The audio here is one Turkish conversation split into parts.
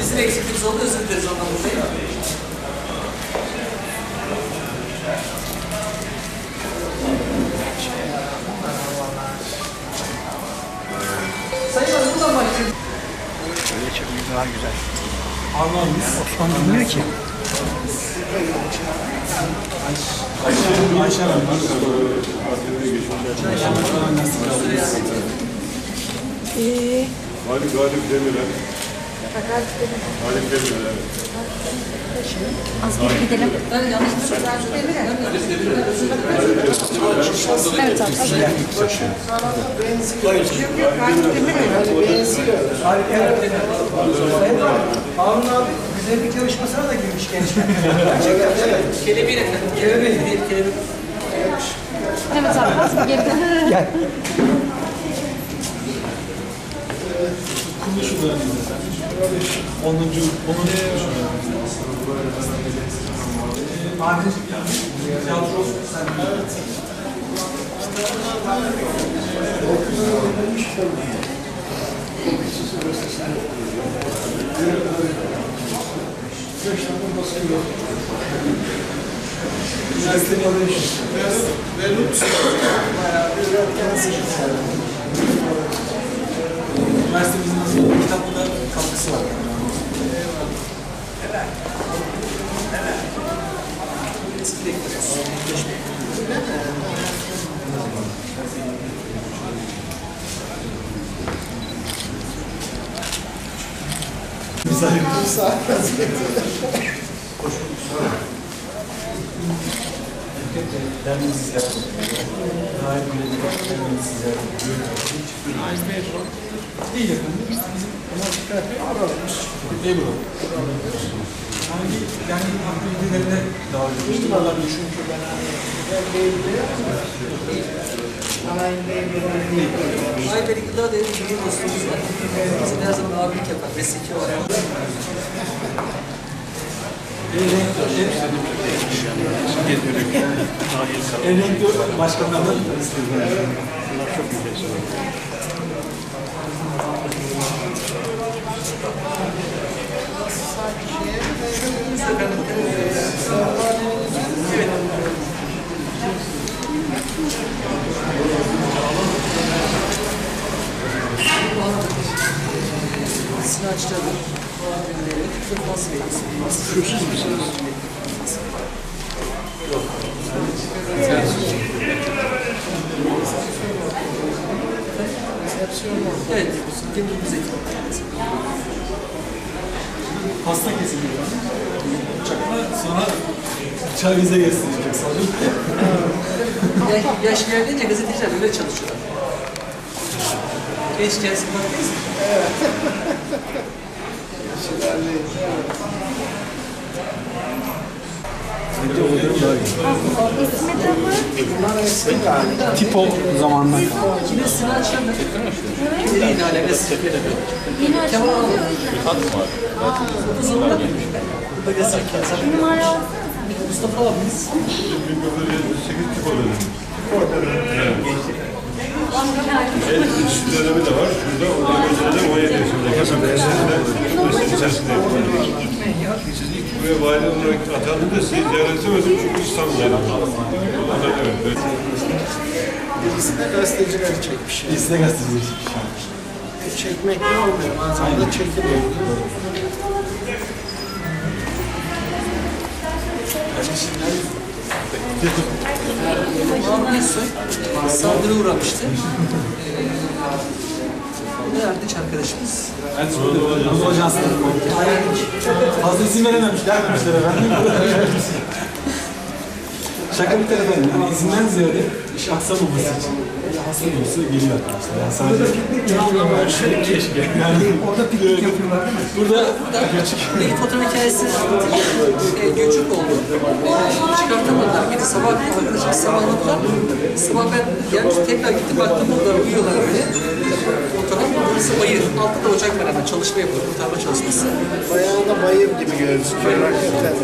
Bizim eksikliğimiz oldu özür dileriz ondan dolayı. Sayın Hanım buradan başlayalım. Öyle çekmek daha güzel. Anlamız. Osman bilmiyor ki. Ayşe Hanım. Galip Galip Demirel. Galip Demirel. evet. Az geri gidelim. Evet abi. Harun abi güzellik yarışmasına da girmiş gençler. Gerçekten evet. Kelebeğin efendim. Kelebeğin değil, kelebeğin. Evet abi. Gel. Konuşularınızda sen. 10. 10. konuşularınızda. Adil tiyatro sen. Evet. Üniversite alıyorsun. Üniversitemizin Derdinizi ziyaret. Hayır, güle derdinizi ziyaret edin. Değil efendim. Biz bizim ama dikkat et. Aramış. Ebru. Hangi yani aktivitelerine davet etmiştim. Allah çünkü ben Ayber İkla diye bir büyük dostumuz var. Bizim her zaman abilik yapar, mesleki olarak. Emekli başkanlarından istedim. Çok güzel. Sinan Ve isim. Şursuz musunuz? Evet, kendimiz ekip. Pasta kesiliyor. Uçakla sonra çay bize gösterecek sanırım. Yaş, ilerleyince gazeteciler öyle çalışıyorlar. Gençken sıkmaktayız. Tipo zamanından kalma. Yine Sinan Çıralı. Kimliğiyle alakası. Yeni açma. Kemal Ağabey. Bu zorunda büyümüş ben. Burada yazarken. Zaten Numara alsana Mustafa abimiz. 1978 tıp dönemi. Evet, üç dönemi de var. Şurada o dönemde 17 yaşındayken ben üniversite içerisinde yaptım. Siz ilk buraya vali olarak atandığında sizi ziyaret edemedim çünkü İstanbul'daydım. Ondan evet, evet. Birisi de gazetecileri çekmiş. Biz de gazeteciyiz. Çekmek ne olmuyor? Bazen de çekiliyor. Mahmut Soy saldırı uğramıştı. Ee, Erdinç arkadaşımız. Ben sonra Anadolu Ajansı'nda Fazla isim verememiş, vermemişler efendim. Şaka bir tarafa. Yani izinden ziyade iş aksamaması için. Hasta olursa geliyor arkadaşlar. Yani sadece... Keşke. Yani orada piknik yapıyorlar değil mi? Burada Bir fotoğraf hikayesi e, göçük oldu. E, çıkartamadılar. Gece sabah arkadaşım sabahladılar. Sabah ben gelmiş tekrar gittim baktım onlar uyuyorlar böyle. Fotoğraf burası bayır. Altta da ocak var hemen çalışma yapıyor. Kurtarma çalışması. Bayağı da bayır gibi gözüküyor hakikaten.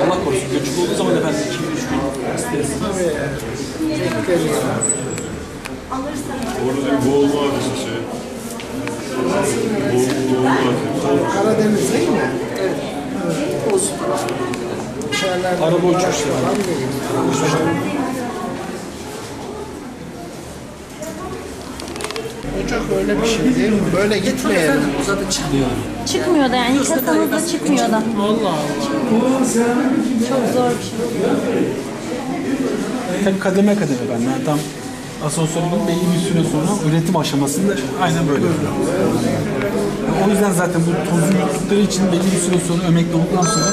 Allah korusun. Göçük olduğu zaman efendim 2-3 gün istersiniz. Orada bir boğulma hadisesi. Boğul- Boğulma hadisesi. Karadeniz değil mi? Evet. Olsun. Şeyler, Araba uçuşları. Uçak böyle bir şey değil mi? Böyle gitmeyelim. o zaten çıkmıyor. Çıkmıyor da yani yıkasanız da çıkmıyor da. Allah Allah. Çok zor bir şey. Tabii kademe kademe ben. Yani tam asansörün belli bir süre sonra üretim aşamasında aynen böyle. Yani o yüzden zaten bu tozu yuttukları için belli bir süre sonra emekli olduktan sonra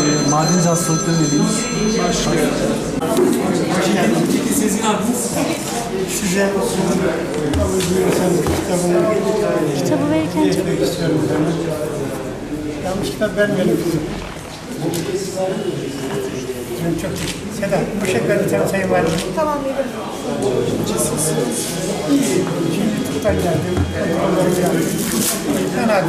e, madenci hastalıkları dediğimiz başlıyor. Size kitabını Kitabı verirken çok etmek istiyorum. Yanlış kitap vermeyelim kızım. Benim çok Selam, bu şekilde bir tane sayı var. Tamam, veririm. Şimdi. Onları geldim. Ben abi.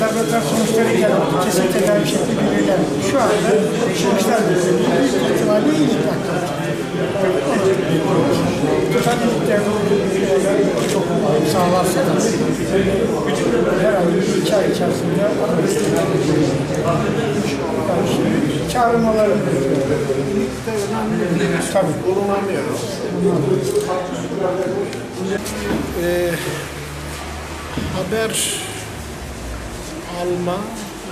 Laboratuvar sonuçları geldi. Kesin tedavi şekli belirlendi. Şu anda sonuçlar ihtimalle iyi Tutan miktarı çok sağlarsa da herhalde iki ay içerisinde çağırmaları tabii. Ee, haber alma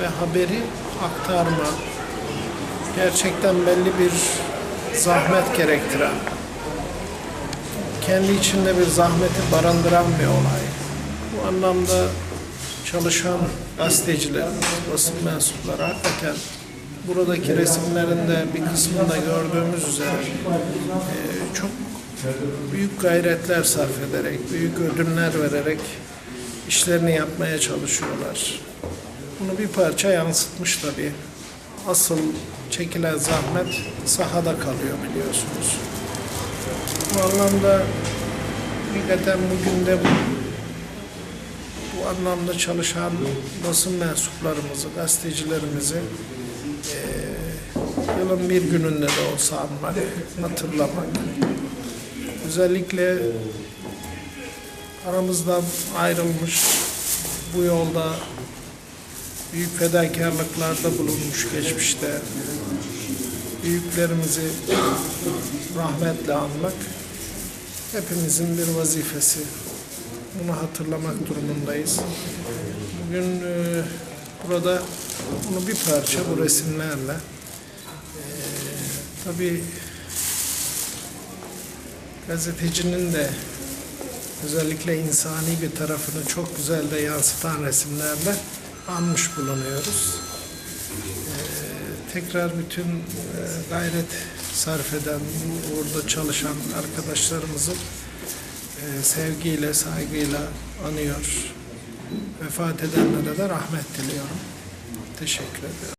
ve haberi aktarma gerçekten belli bir zahmet gerektiren, kendi içinde bir zahmeti barındıran bir olay. Bu anlamda çalışan gazetecilerimiz, basın mensupları hakikaten buradaki resimlerinde bir kısmında gördüğümüz üzere e, çok büyük gayretler sarf ederek, büyük ödünler vererek işlerini yapmaya çalışıyorlar. Bunu bir parça yansıtmış tabii. Asıl çekilen zahmet sahada kalıyor biliyorsunuz. Bu anlamda hakikaten bugün de bu, bu anlamda çalışan basın mensuplarımızı, gazetecilerimizi eee, yılın bir gününde de olsa anmak, hatırlamak, özellikle aramızdan ayrılmış bu yolda büyük fedakarlıklarda bulunmuş geçmişte büyüklerimizi rahmetle anmak hepimizin bir vazifesi. Bunu hatırlamak durumundayız. Bugün e, burada bunu bir parça bu resimlerle e, tabii gazetecinin de özellikle insani bir tarafını çok güzel de yansıtan resimlerle anmış bulunuyoruz. Ee, tekrar bütün e, gayret sarf eden, burada çalışan arkadaşlarımızı e, sevgiyle, saygıyla anıyor. Vefat edenlere de rahmet diliyorum. Teşekkür ederim.